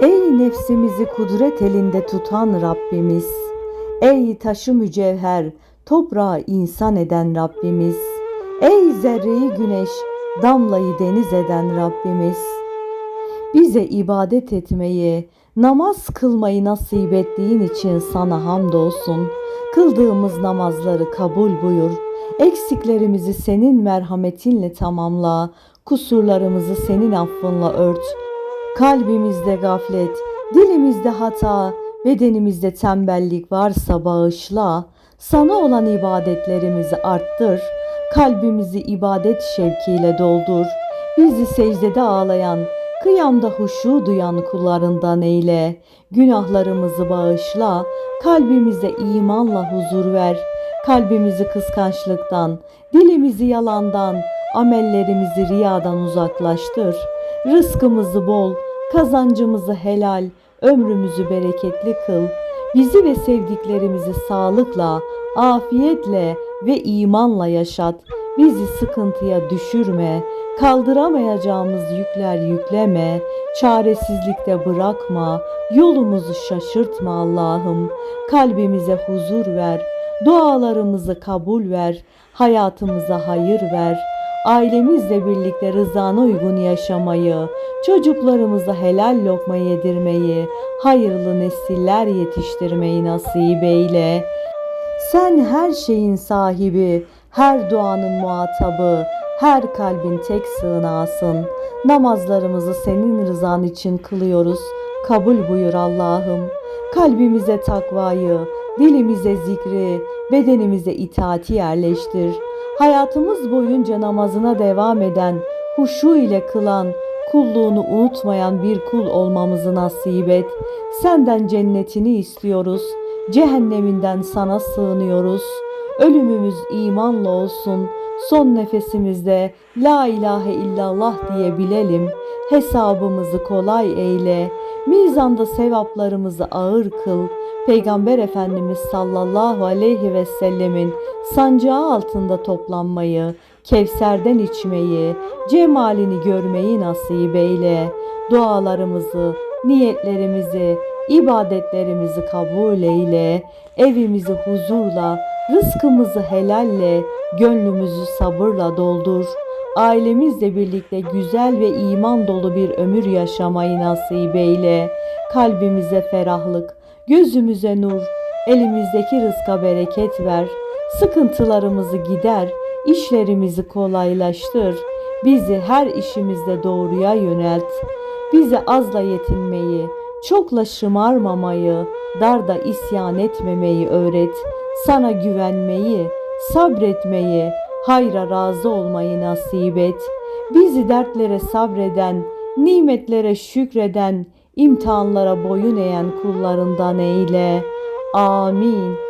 Ey nefsimizi kudret elinde tutan Rabbimiz. Ey taşı mücevher, toprağı insan eden Rabbimiz. Ey zerreyi güneş, damlayı deniz eden Rabbimiz. Bize ibadet etmeyi, namaz kılmayı nasip ettiğin için sana hamdolsun. Kıldığımız namazları kabul buyur. Eksiklerimizi senin merhametinle tamamla. Kusurlarımızı senin affınla ört. Kalbimizde gaflet, dilimizde hata, bedenimizde tembellik varsa bağışla. Sana olan ibadetlerimizi arttır. Kalbimizi ibadet şevkiyle doldur. Bizi secdede ağlayan, kıyamda huşu duyan kullarından eyle. Günahlarımızı bağışla. Kalbimize imanla huzur ver. Kalbimizi kıskançlıktan, dilimizi yalandan, amellerimizi riyadan uzaklaştır. Rızkımızı bol, kazancımızı helal, ömrümüzü bereketli kıl. Bizi ve sevdiklerimizi sağlıkla, afiyetle ve imanla yaşat. Bizi sıkıntıya düşürme, kaldıramayacağımız yükler yükleme, çaresizlikte bırakma, yolumuzu şaşırtma Allah'ım. Kalbimize huzur ver, dualarımızı kabul ver, hayatımıza hayır ver. Ailemizle birlikte rızana uygun yaşamayı, çocuklarımıza helal lokma yedirmeyi, hayırlı nesiller yetiştirmeyi nasip eyle. Sen her şeyin sahibi, her duanın muhatabı, her kalbin tek sığınağısın. Namazlarımızı senin rızan için kılıyoruz. Kabul buyur Allah'ım. Kalbimize takvayı, dilimize zikri, bedenimize itaati yerleştir. Hayatımız boyunca namazına devam eden, huşu ile kılan, kulluğunu unutmayan bir kul olmamızı nasip et. Senden cennetini istiyoruz. Cehenneminden sana sığınıyoruz. Ölümümüz imanla olsun. Son nefesimizde La ilahe illallah diye bilelim. Hesabımızı kolay eyle. Mizanda sevaplarımızı ağır kıl. Peygamber Efendimiz sallallahu aleyhi ve sellemin sancağı altında toplanmayı, Kevser'den içmeyi, cemalini görmeyi nasip eyle. Dualarımızı, niyetlerimizi, ibadetlerimizi kabul eyle. Evimizi huzurla, rızkımızı helalle, gönlümüzü sabırla doldur. Ailemizle birlikte güzel ve iman dolu bir ömür yaşamayı nasip eyle. Kalbimize ferahlık, gözümüze nur, elimizdeki rızka bereket ver. Sıkıntılarımızı gider, işlerimizi kolaylaştır. Bizi her işimizde doğruya yönelt. Bize azla yetinmeyi, çokla şımarmamayı, darda isyan etmemeyi öğret. Sana güvenmeyi, sabretmeyi, hayra razı olmayı nasip et. Bizi dertlere sabreden, nimetlere şükreden, imtihanlara boyun eğen kullarından eyle. Amin.